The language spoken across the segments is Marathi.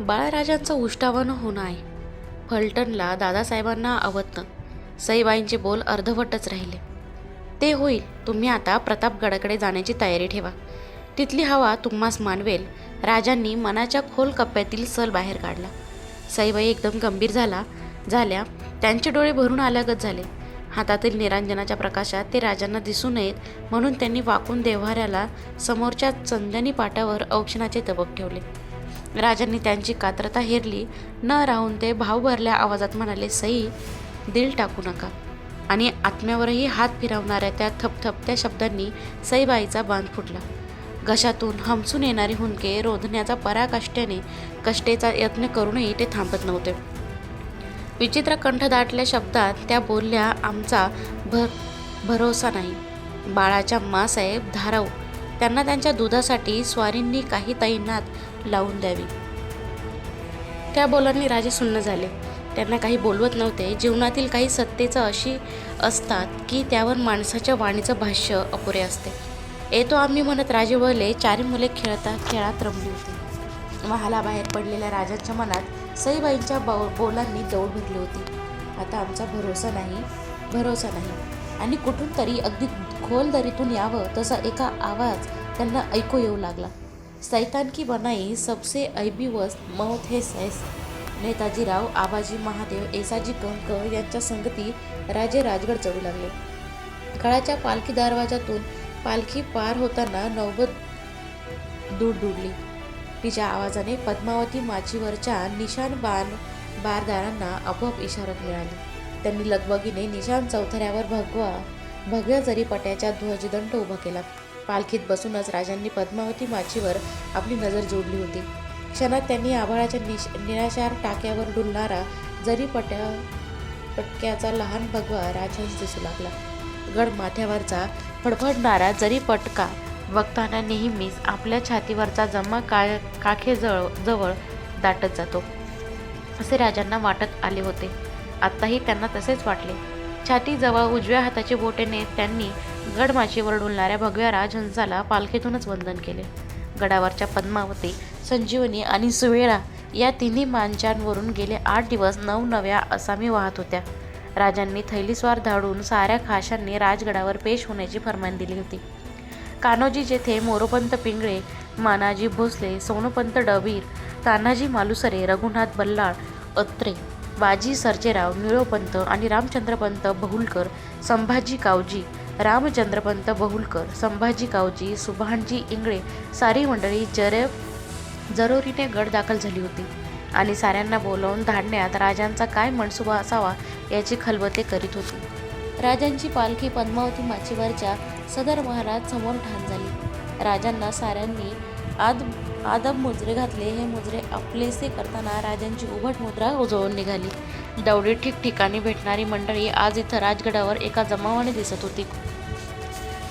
बाळराजांचं उष्टावण होणं आहे फलटणला दादासाहेबांना आवडतं. सईबाईंचे बोल अर्धवटच राहिले. ते होईल. तुम्ही आता प्रतापगडाकडे जाण्याची तयारी ठेवा. तिथली हवा तुम्हास मानवेल. राजांनी मनाच्या खोल कप्प्यातील सल बाहेर काढला. साईबाई एकदम गंभीर झाला. झाल्या त्यांचे डोळे भरून आल्यागत झाले. हातातील निरांजनाच्या प्रकाशात ते राजांना दिसू नयेत म्हणून त्यांनी वाकून देव्हाऱ्याला समोरच्या चंदनी पाटावर औक्षणाचे तबक ठेवले. राजांनी त्यांची कात्रता हेरली. न राहून ते भाव भरल्या आवाजात म्हणाले सई दिल टाकू नका. आणि आत्म्यावरही हात फिरवणाऱ्या त्या थपथपत्या शब्दांनी सईबाईचा बांध फुटला. घशातून हमसून येणारी हुंदके रोधण्याचा पराकाष्ठ्याने कष्टेचा यत्न करूनही ते थांबत नव्हते. विचित्र कंठ दाटल्या शब्दात त्या बोलल्या आमचा भर भरोसा नाही. बाळाच्या मासाहेब धाराऊ त्यांना त्यांच्या दुधासाठी स्वारींनी काही तैनात लावून द्यावी. त्या बोलांनी राजे सुन्न झाले. त्यांना काही बोलवत नव्हते. जीवनातील काही सत्तेचं अशी असतात की त्यावर माणसाच्या वाणीचं भाष्य अपुरे असते. येतो आम्ही म्हणत राजे वळले चारी मुले खेळता खेळात रमली होती. महालाबाहेर पडलेल्या राजांच्या मनात सईबाईंच्या बो बोलांनी दौड भरली होती. आता आमचा भरोसा नाही भरोसा नाही. आणि कुठून तरी अगदी खोल दरीतून यावं तसा एका आवाज त्यांना ऐकू येऊ लागला. सैतान की बनाई सबसे ऐबी वस्त मौत हे सैस. नेताजीराव आबाजी महादेव एसाजी कंक यांच्या संगती राजे राजगड चढू लागले. काळाच्या पालखी दरवाजातून पालखी पार होताना नौबत दूर दुडली. तिच्या आवाजाने पद्मावती माचीवरच्या निशाण बाण बारदारांना आपोआप इशारत मिळाली. त्यांनी लगबगीने निशान चौथऱ्यावर भगवा भगव्या जरीपट्याच्या ध्वजदंड उभा केला. पालखीत बसूनच राजांनी पद्मावती माचीवर आपली नजर जोडली होती. क्षणात त्यांनी आभाळाच्या निश निराशार टाक्यावर डुलणारा जरीपट्या पटक्याचा लहान भगवा राजहंस दिसू लागला. गड माथ्यावरचा फडफडणारा जरी पटका बघताना नेहमीच आपल्या छातीवरचा जमा का काखेजवळ जवळ दाटत जातो असे राजांना वाटत आले होते. आत्ताही त्यांना तसेच वाटले. छातीजवळ उजव्या हाताची बोटेने त्यांनी गडमाचीवर डुलणाऱ्या भगव्या राजहंसाला पालखीतूनच वंदन केले. गडावरच्या पद्मावती संजीवनी आणि सुवेळा या तिन्ही मांचांवरून गेले आठ दिवस नवनव्या असामी वाहत होत्या. राजांनी थैलीस्वार धाडून साऱ्या खाशांनी राजगडावर पेश होण्याची फरमान दिली होती. कान्होजी जेथे मोरोपंत पिंगळे मानाजी भोसले सोनोपंत डबीर तानाजी मालुसरे रघुनाथ बल्लाळ अत्रे बाजी सर्जेराव निळोपंत आणि रामचंद्रपंत बहुलकर संभाजी कावजी रामचंद्रपंत बहुलकर संभाजी कावजी सुभाणजी इंगळे सारी मंडळी जरे जरोरीने गड दाखल झाली होती. आणि साऱ्यांना बोलावून धाडण्यात राजांचा काय मनसुबा असावा याची खलबते करीत होती. राजांची पालखी पद्मावती माचीवरच्या सदर महाराज समोर ठाण झाली. राजांना साऱ्यांनी आद आदब मुजरे घातले हे मुजरे आपलेसे करताना राजांची उभट मुद्रा उजळून निघाली. दौडी ठिकठिकाणी भेटणारी मंडळी आज इथं राजगडावर एका जमावाने दिसत होती.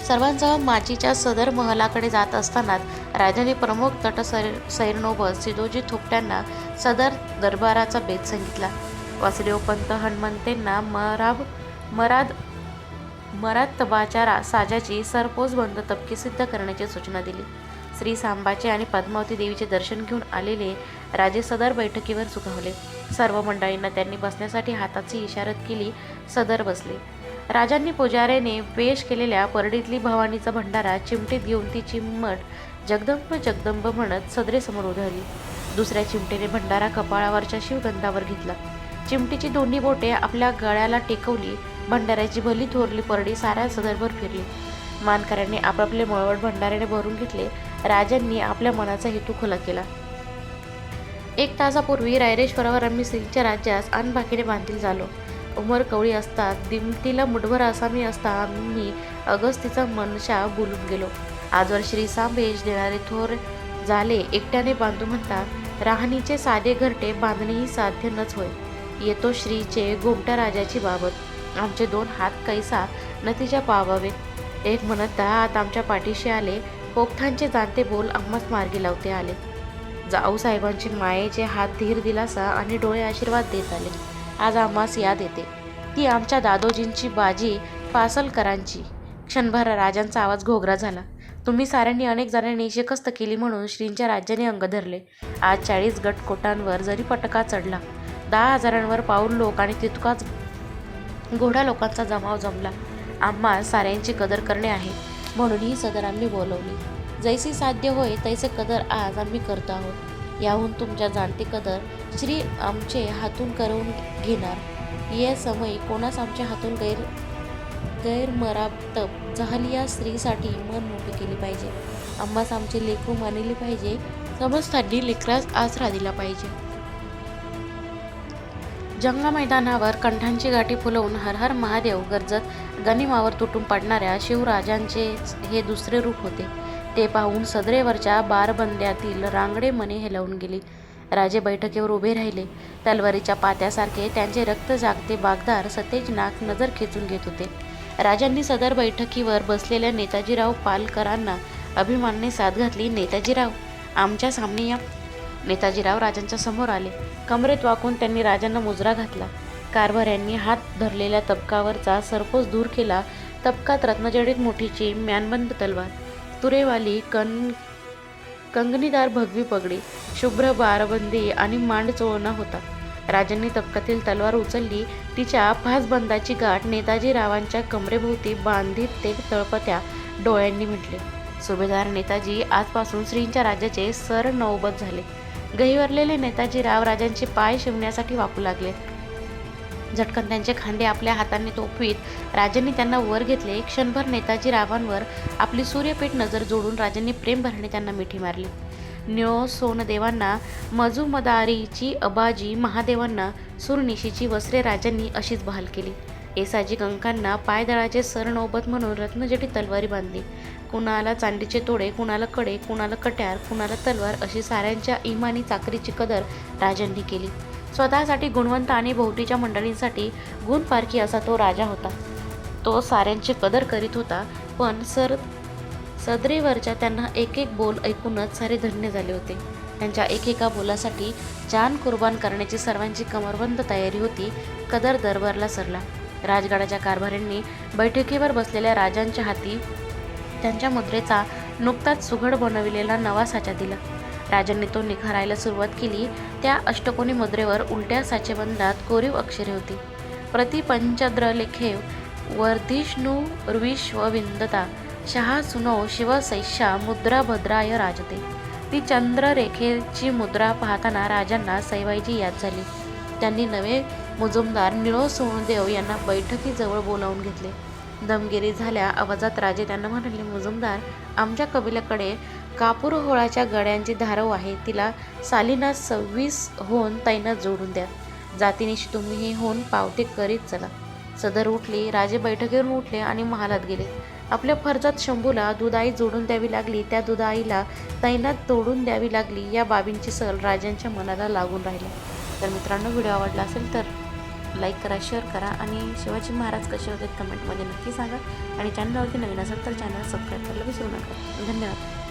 सर्वांसह माचीच्या सदर महलाकडे जात असतानाच राजाने प्रमुख तटसैर सैरनोबत सिदोजी थोपट्यांना सदर दरबाराचा बेत सांगितला. वासुदेव पंत हनुमंतेंना मराब मराद मरातबाच्या रा साजाची सरपोस बंद तपकी सिद्ध करण्याची सूचना दिली. श्री सांबाचे आणि पद्मावती देवीचे दर्शन घेऊन आलेले राजे सदर बैठकीवर सुखावले. सर्व मंडळींना त्यांनी बसण्यासाठी हाताची इशारत केली सदर बसले. राजांनी पुजाऱ्याने वेश केलेल्या परडीतली भवानीचा भंडारा चिमटीत घेऊन ती चिमट जगदंब जगदंब म्हणत सदरेसमोर उधळली दुसऱ्या चिमटेने भंडारा कपाळावरच्या शिवगंधावर घेतला. चिमटीची दोन्ही बोटे आपल्या गळ्याला टेकवली भंडाऱ्याची भली थोरली परडी साऱ्या सदरभर फिरली. मानकऱ्यांनी आपापले मळवट भंडाऱ्याने भरून घेतले. राजांनी आपल्या मनाचा हेतू खुला केला. एक तासापूर्वी रायरेश्वरावर आम्ही सिंगच्या राज्यास अनबाकीने बांधील झालो. उमर कवळी असतात दिमतीला मुठभर असामी असता आम्ही अगस्तीचा मनशा बोलून गेलो. आजवर श्री सांबेज देणारे थोर झाले एकट्याने बांधू म्हणतात राहणीचे साधे घरटे बांधणेही साध्य नच होय. येतो श्रीचे गोमट्या राजाची बाबत. आमचे दोन हात कैसा नतीजा पावावेत एक म्हणत दहा हात आमच्या पाठीशी आले पोपठांचे जाणते बोल अम्मास मार्गी लावते आले. जाऊ साहेबांची मायेचे हात धीर दिलासा आणि डोळे आशीर्वाद देत आले. आज आम्हास याद येते. ती आमच्या दादोजींची बाजी पासलकरांची. क्षणभर राजांचा आवाज घोगरा झाला. तुम्ही साऱ्यांनी अनेक जणांनी शिकस्त केली म्हणून श्रींच्या राज्याने अंग धरले. आज चाळीस गट कोटांवर जरी पटका चढला. दहा हजारांवर पाऊल लोक आणि तितकाच घोडा लोकांचा जमाव जमला. आम्हा साऱ्यांची कदर करणे आहे. म्हणून ही सदर आम्ही बोलवली. जैसी साध्य होय तैसे कदर आज आम्ही करतो आहोत. याहून तुमच्या जाणते कदर श्री आमचे हातून करून घेणार. या समय कोणास आमच्या हातून गैर गैरमराबतब झाली या स्त्रीसाठी मन मोठे केले पाहिजे. आम्हास आमचे लेकरू मानले पाहिजे. समजतांनी लेकरास आसरा दिला पाहिजे. जंग मैदानावर कंठांची गाठी फुलवून हर हर महादेव गरजत गनिमावर तुटून पडणाऱ्या शिवराजांचे हे दुसरे रूप होते. ते पाहून सदरेवरच्या बारबंद्यातील रांगडे मने हेलावून गेली. राजे बैठकीवर उभे राहिले. तलवारीच्या पात्यासारखे त्यांचे रक्त जागते बागदार सतेज नाक नजर खेचून घेत होते. राजांनी सदर बैठकीवर बसलेल्या नेताजीराव पालकरांना अभिमानने साथ घातली नेताजीराव आमच्या सामने या नेताजीराव राजांच्या समोर आले. कमरेत वाकून त्यांनी राजांना मुजरा घातला. कारभाऱ्यांनी हात धरलेल्या तबकावरचा सरपोस दूर केला. तबकात रत्नजडित मोठीची म्यानबंद तलवार. तुरेवाली कन कंगनीदार भगवी पगडी शुभ्र बारबंदी आणि मांड चोळणा होता. राजांनी तबकातील तलवार उचलली. तिच्या फासबंदाची गाठ नेताजी रावांच्या कमरेभोवती बांधित ते तळपत्या डोळ्यांनी म्हटले सुभेदार नेताजी आजपासून श्रींच्या राज्याचे सर नौबत झाले. गहिवरलेले नेताजी रावराजांचे पाय शिवण्यासाठी वापू लागले. झटकन त्यांचे खांदे आपल्या हातांनी तोफवीत राजांनी त्यांना वर घेतले. क्षणभर नेताजी रावांवर आपली सूर्यपेठ नजर जोडून राजांनी प्रेमभरणे त्यांना मिठी मारली. निळो सोनदेवांना मजुमदारीची अबाजी महादेवांना सुरनिशीची वस्त्रे राजांनी अशीच बहाल केली. येसाजी कंकांना पायदळाचे सरनौबत म्हणून रत्नजटी तलवारी बांधली. कुणाला चांदीचे तोडे कुणाला कडे कुणाला कट्यार कुणाला तलवार अशी साऱ्यांच्या इमानी चाकरीची कदर राजांनी केली. स्वतःसाठी गुणवंत आणि भोवतीच्या मंडळींसाठी गुणपारखी असा तो राजा होता. तो साऱ्यांची कदर करीत होता पण सर सदरेवरच्या त्यांना एक एक बोल ऐकूनच सारे धन्य झाले होते. त्यांच्या एकेका बोलासाठी जान कुर्बान करण्याची सर्वांची कमरबंद तयारी होती कदर दरबारला सरला. राजगडाच्या कारभाऱ्यांनी बैठकीवर बसलेल्या राजांच्या हाती त्यांच्या मुद्रेचा नुकताच सुघड बनविलेला नवा साचा दिला. राजांनी तो निखारायला सुरुवात केली त्या अष्टकोनी मुद्रेवर उलट्या साचेबंदात कोरीव अक्षरे होती. प्रतिपंचद्र लेखेव लेखे वर्धिष्णू विश्वविंदता शहा सुनो शिवसैषा मुद्रा भद्राय राजते. ती चंद्ररेखेची मुद्रा पाहताना राजांना सैवाईची याद झाली. त्यांनी नवे मुजुमदार निळो सोनदेव यांना बैठकीजवळ बोलावून घेतले. दमगिरी झाल्या आवाजात राजे त्यांना म्हणाले मुजुमदार आमच्या कबिलाकडे कापूर होळाच्या गड्यांची धारव आहे. तिला सालीना सव्वीस होऊन तैनात जोडून द्या. जातीनिशी तुम्ही हे होऊन पावते करीत चला. सदर उठली राजे बैठकीवरून उठले आणि महालात गेले. आपल्या फर्जात शंभूला दुधाई जोडून द्यावी लागली त्या दुधाईला तैनात तोडून द्यावी लागली या बाबींची सल राजांच्या मनाला लागून राहिली. तर मित्रांनो व्हिडिओ आवडला असेल तर लाईक करा शेअर करा आणि शिवाजी महाराज कसे होते कमेंटमध्ये नक्की सांगा. आणि चॅनलवरती नवीन असेल तर चॅनल सबस्क्राईब करायला विसरू नका. धन्यवाद.